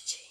зустрічей!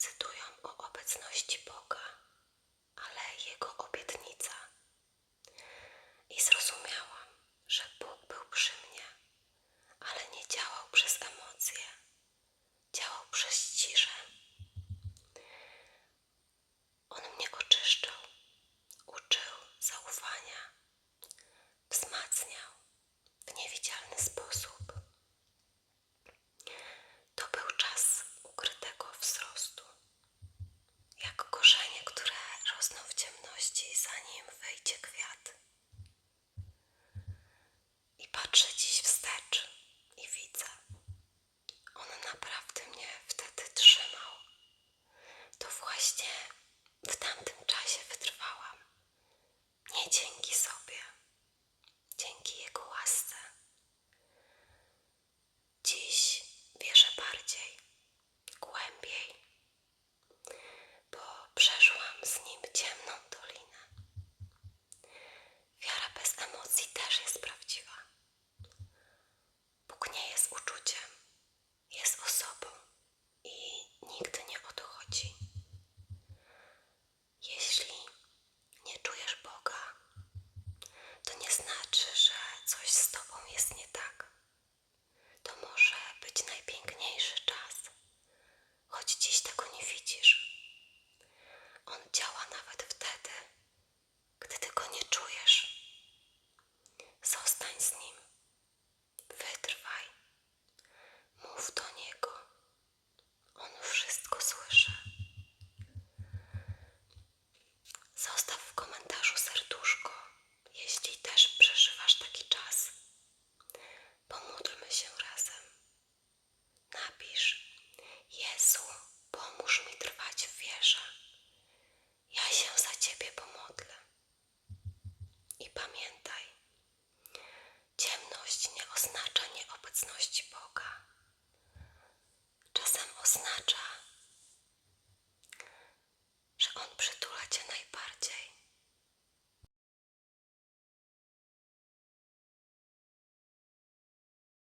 decydują o obecności Boga, ale Jego obietnica. I zrozumiałam, że Bóg był przy mnie, ale nie działał przez emocje, działał przez ciszę. On mnie oczyszczał, uczył zaufania, wzmacniał w niewidzialny sposób. właśnie w tamtym czasie wytrwałam. Nie dzięki sobie. obecności Boga. Czasem oznacza, że On przy